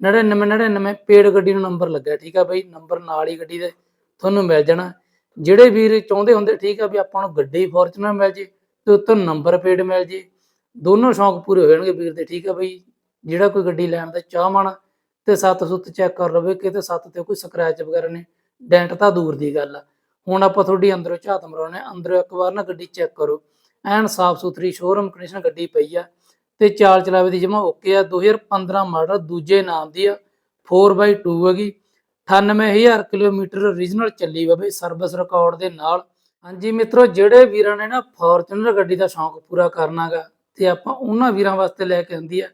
99 99 paid ਗੱਡੀ ਨੂੰ number ਲੱਗਾ ਠੀਕ ਆ ਬਈ? ਨੰਬਰ ਨਾਲ ਹੀ ਗੱਡੀ ਦੇ ਤੁਹਾਨੂੰ ਮਿਲ ਜਾਣਾ। ਜਿਹੜੇ ਵੀਰ ਚਾਹੁੰਦੇ ਹੁੰਦੇ, ਠੀਕ ਆ ਵੀ ਆਪਾਂ ਨੂੰ ਗੱਡੀ ਫੋਰਚੂਨਰ ਮਿਲ ਜੇ, ਤੇ ਉੱਤੋਂ ਨੰਬਰ ਪੇਡ ਮਿਲ ਜੇ। ਦੋਨੋਂ ਸ਼ੌਂਕ ਪੂਰੇ ਹੋ ਜਾਣਗੇ ਵੀਰ ਦੇ, ਠੀਕ ਆ ਬਈ? ਜਿਹੜਾ ਕੋਈ ਗੱਡੀ ਲੈਣ ਦਾ ਚਾਹਵਾਨ ਤੇ ਸੱਤ ਸੁੱਤ ਚੈੱਕ ਕਰ ਲਵੇ ਕਿਤੇ ਸੱਤ ਤੇ ਕੋਈ ਸਕ੍ਰੈਚ ਵਗੈਰਾ ਨੇ ਡੈਂਟ ਤਾਂ ਦੂਰ ਦੀ ਗੱਲ ਆ। ਹੁਣ ਆਪਾਂ ਤੁਹਾਡੀ ਅੰਦਰੋਂ ਝਾਤ ਮਰਾਉਣੇ ਆ। ਅੰਦਰੋਂ ਇੱਕ ਵਾਰ ਨਾ ਗੱਡੀ ਚੈੱਕ ਕਰੋ। ਐਨ ਸਾਫ਼ ਸੁਥਰੀ ਸ਼ੋਰੂਮ ਕੰਡੀਸ਼ਨ ਗੱਡੀ ਪਈ ਆ। ਤੇ ਚਾਲ ਚਲਾਵੇ ਦੀ ਜਮਾ ਓਕੇ ਆ। 2015 ਮਾਡਲ ਦੂਜੇ ਨਾਮ ਦੀ ਆ। 4x2 ਹੈਗੀ 98000 ਕਿਲੋਮੀਟਰ origignal ਚੱਲੀ ਵਾ ਬਈ ਸਰਵਿਸ ਰਿਕਾਰਡ ਦੇ ਨਾਲ। ਹਾਂਜੀ ਮਿੱਤਰੋ, ਜਿਹੜੇ ਵੀਰਾਂ ਨੇ ਨਾ ਫੋਰਚੂਨਰ ਗੱਡੀ ਦਾ ਸ਼ੌਂਕ ਪੂਰਾ ਕਰਨਾਗਾ ਤੇ ਆਪਾਂ ਉਹਨਾਂ ਵੀਰਾਂ ਵਾਸਤੇ ਲੈ ਕੇ ਆਂਦੀ ਆ।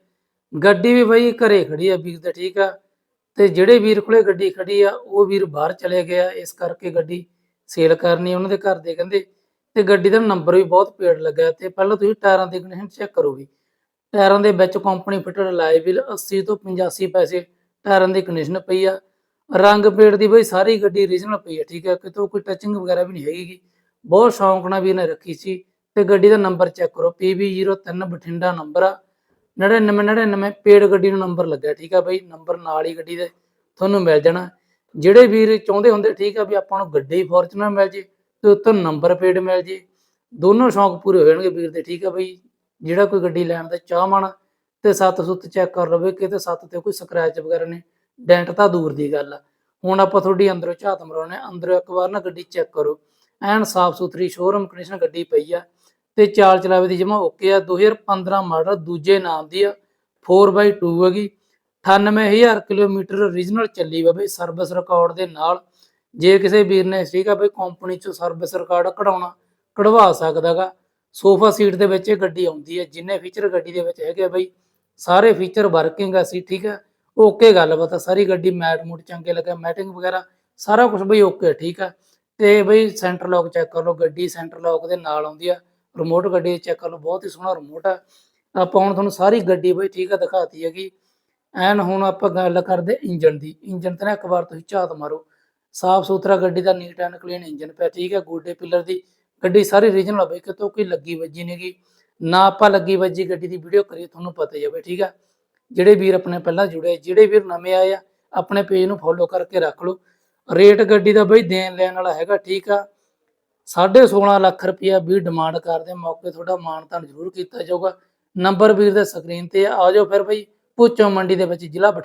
ਗੱਡੀ ਵੀ ਬਈ ਘਰੇ ਖੜੀ ਆ, ਵੀਰ ਤੇ ਠੀਕ ਆ। ਤੇ ਜਿਹੜੇ ਵੀਰ ਕੋਲੇ ਗੱਡੀ ਖੜੀ ਆ, ਉਹ ਵੀਰ ਬਾਹਰ ਚਲੇ ਗਿਆ ਇਸ ਕਰਕੇ ਗੱਡੀ ਸੇਲ ਕਰਨੀ ਉਹਨਾਂ ਦੇ ਘਰ ਦੇ, ਕਹਿੰਦੇ। ਤੇ ਗੱਡੀ ਦਾ ਨੰਬਰ ਵੀ ਬਹੁਤ ਪੇੜ ਲੱਗਾ ਤੇ ਪਹਿਲਾਂ ਤੁਸੀਂ ਟਾਇਰਾਂ ਦੀ ਕੰਡੀਸ਼ਨ ਚੈੱਕ ਕਰੋ ਵੀ। ਟਾਇਰਾਂ ਦੇ ਵਿੱਚ ਕੰਪਨੀ ਫਿਟਡ ਲਾਏ ਵੀਲ 80 ਤੋਂ 85 ਪੈਸੇ ਟਾਇਰਾਂ ਦੀ ਕੰਡੀਸ਼ਨ ਪਈ ਆ। ਰੰਗ ਪੇੜ ਦੀ ਬਈ ਸਾਰੀ ਗੱਡੀ ਰੀਜਨਲ ਪਈ ਆ, ਠੀਕ ਆ। ਕਿਤੋਂ ਕੋਈ ਟੱਚਿੰਗ ਵਗੈਰਾ ਵੀ ਨਹੀਂ ਹੈਗੀ ਬਹੁਤ ਸ਼ੌਂਕ ਨਾਲ ਵੀ ਇਹਨੇ ਰੱਖੀ ਸੀ। ਤੇ ਗੱਡੀ ਦਾ ਨੰਬਰ ਚੈੱਕ ਕਰੋ PB03 ਬਠਿੰਡਾ ਨੰਬਰ ਆ। 9999 ਪੇੜ ਗੱਡੀ ਨੂੰ ਨੰਬਰ ਲੱਗਿਆ, ਠੀਕ ਆ ਬਈ। ਨੰਬਰ ਨਾਲ ਹੀ ਗੱਡੀ ਦੇ ਤੁਹਾਨੂੰ ਮਿਲ ਜਾਣਾ। ਜਿਹੜੇ ਵੀਰ ਚਾਹੁੰਦੇ ਹੁੰਦੇ, ਠੀਕ ਆ ਵੀ ਆਪਾਂ ਨੂੰ ਗੱਡੀ ਫੋਰਚੂਨਰ ਮਿਲ ਜੇ ਤੇ ਉੱਤੋਂ ਨੰਬਰ ਪੇਡ ਮਿਲ ਜੇ। ਦੋਨੋਂ ਸ਼ੌਂਕ ਪੂਰੇ ਹੋ ਜਾਣਗੇ ਵੀਰ ਦੇ, ਠੀਕ ਆ ਬਈ। ਜਿਹੜਾ ਕੋਈ ਗੱਡੀ ਲੈਣ ਦਾ ਚਾਹਵਾਨ ਤੇ ਸੱਤ ਸੁੱਤ ਚੈੱਕ ਕਰ ਲਵੇ ਕਿਤੇ ਸੱਤ ਤੇ ਕੋਈ ਸਕ੍ਰੈਚ ਵਗੈਰਾ ਨੇ ਡੈਂਟ ਤਾਂ ਦੂਰ ਦੀ ਗੱਲ ਆ। ਹੁਣ ਆਪਾਂ ਤੁਹਾਡੀ ਅੰਦਰੋਂ ਝਾਤ ਮਰਾਉਣੇ ਅੰਦਰੋਂ ਇੱਕ ਵਾਰ ਨਾ ਗੱਡੀ ਚੈੱਕ ਕਰੋ। ਐਨ ਸਾਫ਼ ਸੁਥਰੀ ਸ਼ੋਰੂਮ ਕੰਡੀਸ਼ਨ ਗੱਡੀ ਪਈ ਆ ਤੇ ਚਾਲ ਚਲਾਵੇ ਦੀ ਜਮਾ ਓਕੇ ਆ। 2015 ਮਾਡਲ ਦੂਜੇ ਨਾਮ ਦੀ ਆ 4x2 ਹੈਗੀ। 98000 ਕਿਲੋਮੀਟਰ origignal ਚੱਲੀ ਵਾ ਬਈ ਸਰਵਿਸ ਰਿਕਾਰਡ ਦੇ ਨਾਲ। ਜੇ ਕਿਸੇ ਵੀਰ ਨੇ ਸੀਗਾ ਆ ਬਈ ਕੰਪਨੀ ਚੋਂ ਸਰਵਿਸ ਰਿਕਾਰਡ ਕਢਾਉਣਾ, ਕਢਵਾ ਸਕਦਾਗਾ ਸੋਫਾ ਸੀਟ ਦੇ ਵਿੱਚ ਇਹ ਗੱਡੀ ਆਉਂਦੀ ਹੈ, ਜਿੰਨੇ ਫੀਚਰ ਗੱਡੀ ਦੇ ਵਿੱਚ ਹੈਗੇ ਆ ਬਈ, ਸਾਰੇ ਫੀਚਰ ਵਰਕਿੰਗ ਆ ਸੀ ਠੀਕ ਹੈ ਓਕੇ ਗੱਲਬਾਤ ਆ ਸਾਰੀ ਗੱਡੀ ਮੈਟ ਮੂਟ ਚੰਗੇ ਲੱਗਾ ਮੈਟਿੰਗ ਵਗੈਰਾ ਸਾਰਾ ਕੁਝ ਬਈ ਓਕੇ ਠੀਕ ਆ? ਤੇ ਬਈ ਸੈਂਟਰ ਲੌਕ ਚੈੱਕ ਕਰ ਲਓ, ਗੱਡੀ ਸੈਂਟਰ ਲੌਕ ਦੇ ਨਾਲ ਆਉਂਦੀ ਆ ਰਿਮੋਟ ਗੱਡੀ ਚੈੱਕ ਕਰ ਲਓ, ਬਹੁਤ ਹੀ ਸੋਹਣਾ ਰਿਮੋਟ ਆ। ਆਪਾਂ ਹੁਣ ਤੁਹਾਨੂੰ ਸਾਰੀ ਗੱਡੀ ਬਈ ਠੀਕ ਆ ਦਿਖਾਤੀ ਹੈਗੀ। ਐਨ ਹੁਣ ਆਪਾਂ ਗੱਲ ਕਰਦੇ ਇੰਜਨ ਦੀ ਇੰਜਨ ਤੇ ਨਾ ਇੱਕ ਵਾਰ ਤੁਸੀਂ ਝਾਤ ਮਾਰੋ। ਸਾਫ਼ ਸੁਥਰਾ ਗੱਡੀ ਦਾ ਨੀਟ ਐਂਡ ਕਲੀਨ ਇੰਜਨ ਪਿਆ, ਠੀਕ ਹੈ ਗੋਡੇ ਪਿੱਲਰ ਦੀ ਗੱਡੀ ਸਾਰੀ ਰੀਜਨਲ ਹੋਵੇ ਕਿਤੋਂ ਕੋਈ ਲੱਗੀ ਵੱਜੀ ਨਹੀਂਗੀ ਨਾ ਆਪਾਂ ਲੱਗੀ ਵੱਜੀ ਗੱਡੀ ਦੀ ਵੀਡੀਓ ਕਰੀਏ, ਤੁਹਾਨੂੰ ਪਤਾ ਹੀ ਹੋਵੇ ਠੀਕ ਆ? ਜਿਹੜੇ ਵੀਰ ਆਪਣੇ ਪਹਿਲਾਂ ਜੁੜੇ, ਜਿਹੜੇ ਵੀਰ ਨਵੇਂ ਆਏ ਆ, ਆਪਣੇ ਪੇਜ ਨੂੰ ਫੋਲੋ ਕਰਕੇ ਰੱਖ ਲਓ। ਰੇਟ ਗੱਡੀ ਦਾ ਬਈ ਦੇਣ ਲੈਣ ਵਾਲਾ ਹੈਗਾ, ਠੀਕ ਆ? 16.5 ਲੱਖ ਰੁਪਇਆ ਵੀ ਡਿਮਾਂਡ ਕਰਦੇ ਮੌਕੇ ਤੁਹਾਡਾ ਮਾਣ ਮਾਨਤਾਨ ਜ਼ਰੂਰ ਕੀਤਾ ਜਾਊਗਾ। ਨੰਬਰ ਵੀਰ ਦੇ ਸਕਰੀਨ ਤੇ ਆ ਆ ਜਾਓ ਫਿਰ ਬਈ ਪੁੱਛੋ ਮੰਡੀ ਦੇ ਵਿੱਚ ਜ਼ਿਲ੍ਹਾ ਬਠਿੰਡਾ।